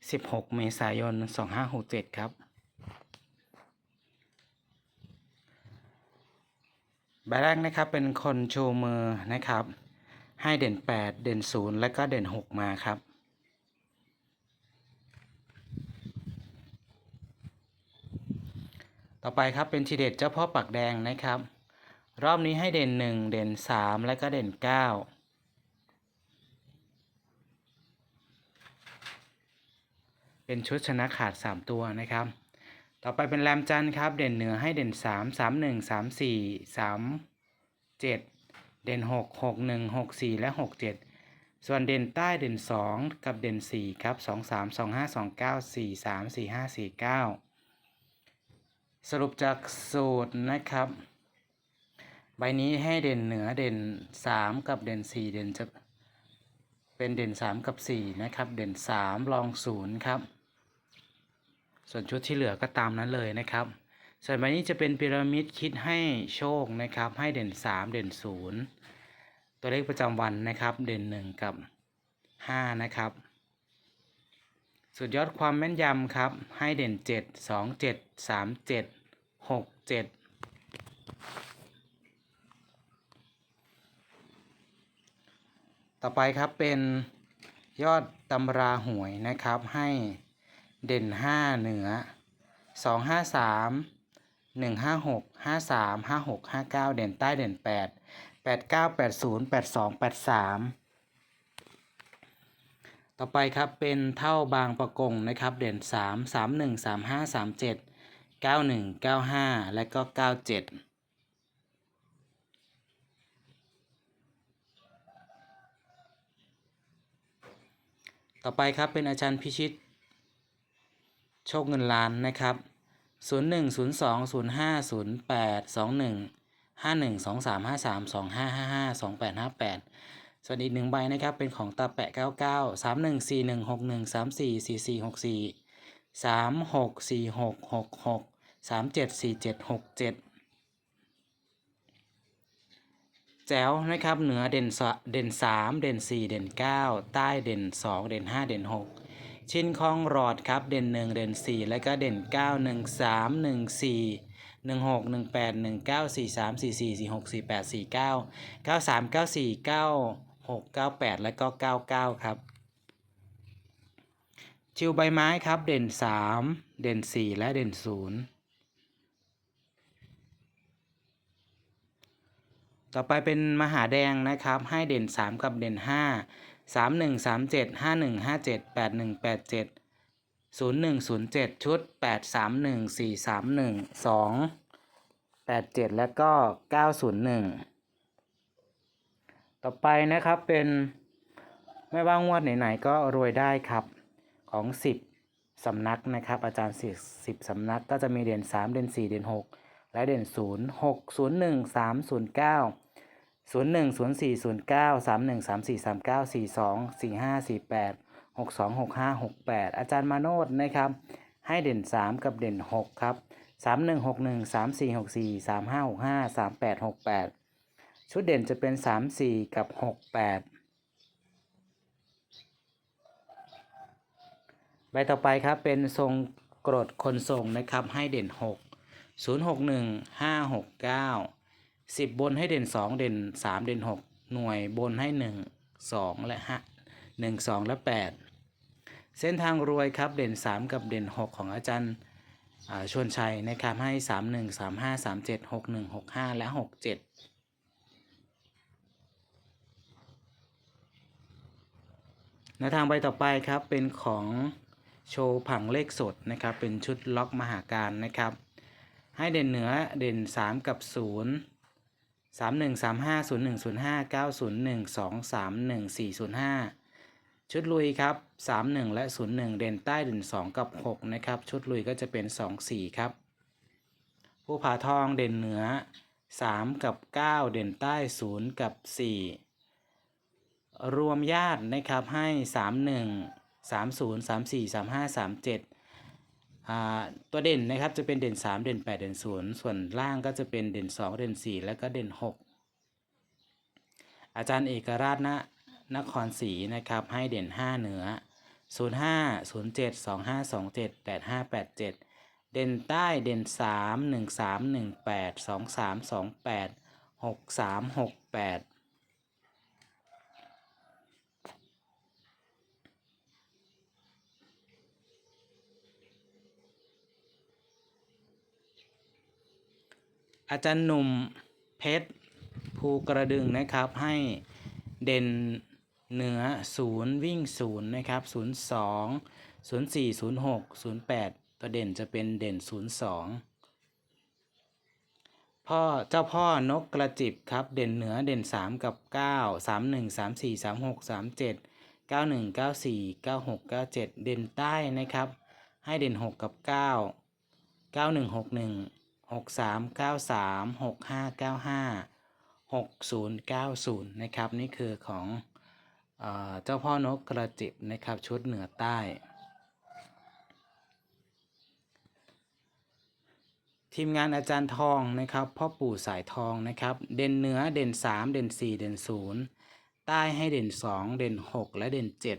16 เมษายน 2567 ครับ ใบแรกนะครับเป็นคนโชว์มือนะครับ ให้เด่น 8 เด่น 0 และก็เด่น 6 มาครับ ต่อไปครับเป็นทีเด็ดเจ้าพ่อปักแดงนะครับ รอบนี้ให้เด่น 1 เด่น 3 และก็เด่น 9 เป็นชุดชนะขาด 3 ตัวนะครับ ต่อไปเป็นแรมจันครับ เด่นเหนือให้เด่น 3 3 1 3 4 3 7 เด่น 6 6 1 6 4 และ 6 7 ส่วนเด่นใต้เด่น 2 กับเด่น 4 ครับ 2 3 2 5 2 9 4 3 4 5 4 9 สรุปจากสูตรนะครับ ใบนี้ให้เด่นเหนือเด่น 3 กับเด่น 4 เด่นจะเป็นเด่น 3 กับ 4 นะครับ เด่น 3 รอง 0 ครับ ส่วนชุดที่เหลือก็ตามนั้นเลยนะครับ ส่วนใบนี้จะเป็นพีระมิดคิดให้โชคนะครับ ให้เด่น 3 เด่น 0 ตัวเลขประจำวันนะครับ เด่น 1 กับ 5 นะครับ สุดยอดความแม่นยำครับ ให้เด่น 7 2 7 3 7 6 7ต่อไปครับเป็นยอดตำราหวยนะครับให้ เด่น5เหนือ2 5 3 1 5 6 5 3 5 6 5 9เด่นใต้เด่น8 8 9 8 0 8 2 8 3ต่อไปครับเป็นเท่าบางประกงนะครับเด่น3 3 1 3 5 3 7 9 1 9 5และก็97ต่อไปครับเป็นอาจารย์พิชิต โชคเงินล้านนะครับ 0 1 0 2 0 5 0 8 2 1 5 1 2 3 5 3 2 5 5 5 2 8 5 8ส่วนอีกหนึ่งใบนะครับ เป็นของตาแปะ 99 3 1 4 1 6 1 3 4 4 4 6 4 3 6 4 6 6 6 3 7 4 7 6 7 แจ๋วนะครับ เหนือเด่นสเด่น 3 เด่น 4 เด่น 9 ใต้เด่น 2 เด่น 5 เด่น 6 ชิ้นคองรอดครับเด่น 1 เด่น 4 แล้วก็เด่น 9 1 3 1 4 1 6 1 8 1 9 4 3 4 4 4 6 4 8 4 9 9 3 9 4 9 6 9 8 แล้วก็ 99 ครับ ชิวใบไม้ครับเด่น 3 เด่น 4 และเด่น 0 ต่อไปเป็นมหาแดงนะครับ ให้เด่น 3 กับเด่น 5 3 1 3 7 5 1 5 7 8 1 8 7 0 1 0 7 ชุด 8 3 1 4 3 1 2 8 7 แล้วก็ 901 ต่อไปนะครับเป็นไม่ว่างวดไหนๆก็รวยได้ครับของ 10 สำนักนะครับ อาจารย์10 10สำนักก็จะมีเด่น 3 เด่น 4 เด่น 6 และเด่น 0 6 0 1 3 0 9 0 1 0 4 0 9 3 1 3 4 3 9 4 2 4 5 4 8 6 2 6 5 6 8 อาจารย์มาโนดนะครับ ให้เด่น 3 กับเด่น 6 ครับ 3 1 6 1 3 4 6 4 3 5 6 5 3 8 6 8 ชุดเด่นจะเป็น 3 4 กับ 6 8ใบต่อไปครับเป็นทรงกรดคนทรงนะครับให้เด่น 6 061 569 1 5 6 9 10บนให้เด่น2เด่น3เด่น6หน่วยบนให้1 2และ5 1 2และ8เส้นทางรวยครับเด่น3กับเด่น6ของอาจารย์ชวนชัยนะครับให้3 1 3 5 3 7 6 1 6 5และ6 7แนวทางใบต่อไปครับเป็นของโชว์ผังเลขสดนะครับเป็นชุดล็อกมหาการนะครับ ให้เด่นเหนือเด่น 3 กับ 0 3 1 3 5 0 1 0 5 9 0 1 2 3 1 4 0 5ชุดลุยครับ31และ01เด่นใต้เด่น2กับ6นะครับ ชุดลุยก็จะเป็น2 4ครับ ผู้ผาทองเด่นเหนือ3กับ9เด่นใต้0กับ4รวมญาตินะครับให้31 30 34 35 37อ่า ตัวเด่นนะครับจะเป็นเด่น 3 เด่น 8 เด่น 0 ส่วนล่างก็จะเป็นเด่น 2 เด่น 4 แล้วก็เด่น 6 อาจารย์เอกราชนะนครศรีนะครับให้เด่น 5 เหนือ 05 07 25 27 85 87 เด่นใต้เด่น 3 13 18 23 28 63 68 อาจารย์หนุ่มเพชรภูกระดึงนะครับ ให้เด่นเหนือศูนย์วิ่งศูนย์นะครับศูนย์สองศูนย์สี่ศูนย์หกศูนย์แปดตัวเด่นจะเป็นเด่นศูนย์สองพ่อเจ้าพ่อนกกระจิบครับ เด่นเหนือเด่นสามกับเก้าสามหนึ่งสามสี่สามหกสามเจ็ดเก้าหนึ่งเก้าสี่เก้าหกเก้าเจ็ดเด่นใต้นะครับ ให้เด่นหกกับเก้าเก้าหนึ่งหกหนึ่ง หกสามเก้าสามหกห้าเก้าห้าหกศูนย์เก้าศูนย์นะครับ นี่คือของเอเจ้าพ่อนกกระจิบนะครับชุดเหนือใต้ ทีมงานอาจารย์ทองนะครับพ่อปู่สายทองนะครับ เด่นเหนือเด่นสามเด่นสี่เด่นศูนย์ใต้ให้เด่นสองเด่นหกและเด่นเจ็ด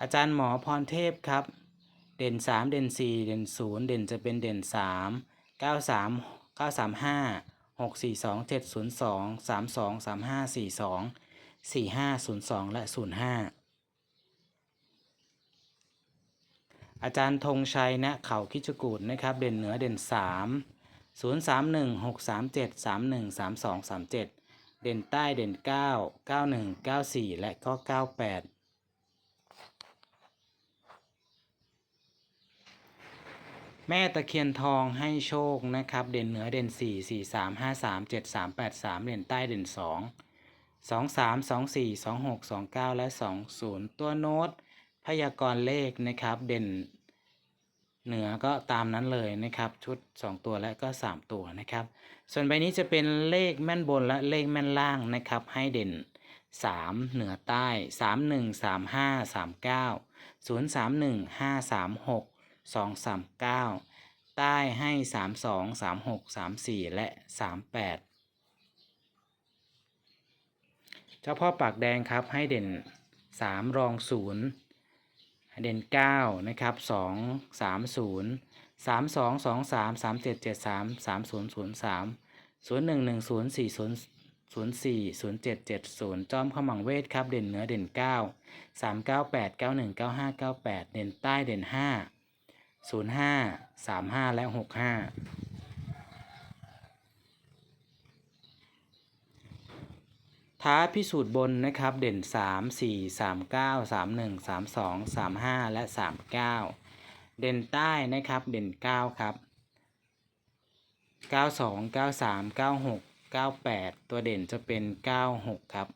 อาจารย์หมอพรเทพครับ ด่น3เด่น4เด่น0เด่นจะเป็นเด่น3 93 935 642 702 32 35 42 45 02และ05อาจารย์ธงชัยนะเขาคิจกูดนะครับเด่นเหนือเด่น3 031 637 31 32 37เด่นใต้เด่น9 91 94และก็98แแม่ตะเคียนทองให้โชคนะครับ เด่นเหนือเด่น 4 4 3 5 3 7 3 8 3 เด่นใต้เด่น 2 2 3 2 4 2 6 2 9 และ 2 0 ตัวโน้ต พยากรณ์เลขนะครับ เด่นเหนือก็ตามนั้นเลยนะครับ ชุด 2 ตัวและก็ 3 ตัวนะครับ ส่วนใบนี้จะเป็นเลขแม่นบนและเลขแม่นล่างนะครับ ให้เด่น 3 เหนือใต้ 3 1 3 5 3 9 0 3 1 5 3 6 2 3 9 ใต้ให้ 3 2 3 6 3 4 และ 3 8 เจ้าพ่อปากแดงครับให้เด่น 3 รอง 0 เด่น 9 นะครับ 2 3 0 3 2 2 3 3 7 7 3 3 0 0 3 0 1 1 0 4 0 0 4 0 7 7 0 จอมขมังเวทครับ เด่นเหนือเด่น 9 3 9 8 9 1 9 5 9 8 เด่นใต้เด่น 5 0 5 3 5และ6 5ท้าพิสูจน์บนนะครับ เด่น 3 4 3 9 3 1 3 2 3 5 และ 3 9 เด่นใต้นะครับเด่น 9 ครับ 92 93 96 98 ตัวเด่นจะเป็น 96 ครับ